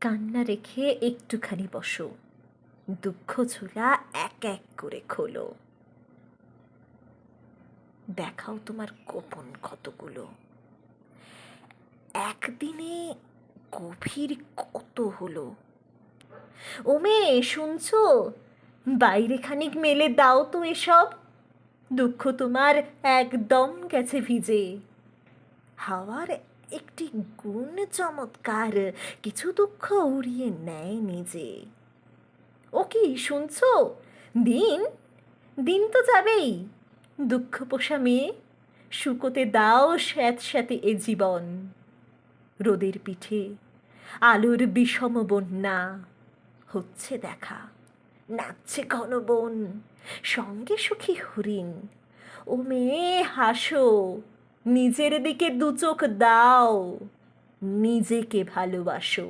কান্না রেখে একটুখানি বসো। দুঃখ ঝোলা এক এক করে খোলো। দেখাও তোমার গোপন ক্ষতগুলো একদিনে গভীর কত হলো? ও মেয়ে শুনছো? বাইরে খানিক মেলে দাও তো এসব। দুঃখ তোমার একদম গেছে ভিজে। হাওয়ার একটি গুণ চমৎকার। কিছু দুঃখ উড়িয়ে নেয় নিজে। ও কি, শুনছো? দিন? দিন তো যাবেই। দুঃখ পোষা মেয়ে, শুকোতে দাও স্যাঁত স্যাঁতে এ জীবন। রোদের পিঠে আলোর বিষম বন্যা হচ্ছে দেখা। নাচছে ঘন বন, সঙ্গে সুখী হরিণ। ও মেয়ে, হাসো। নিজের দিকে দু চোখ দাও নিজেকে ভালোবাসো।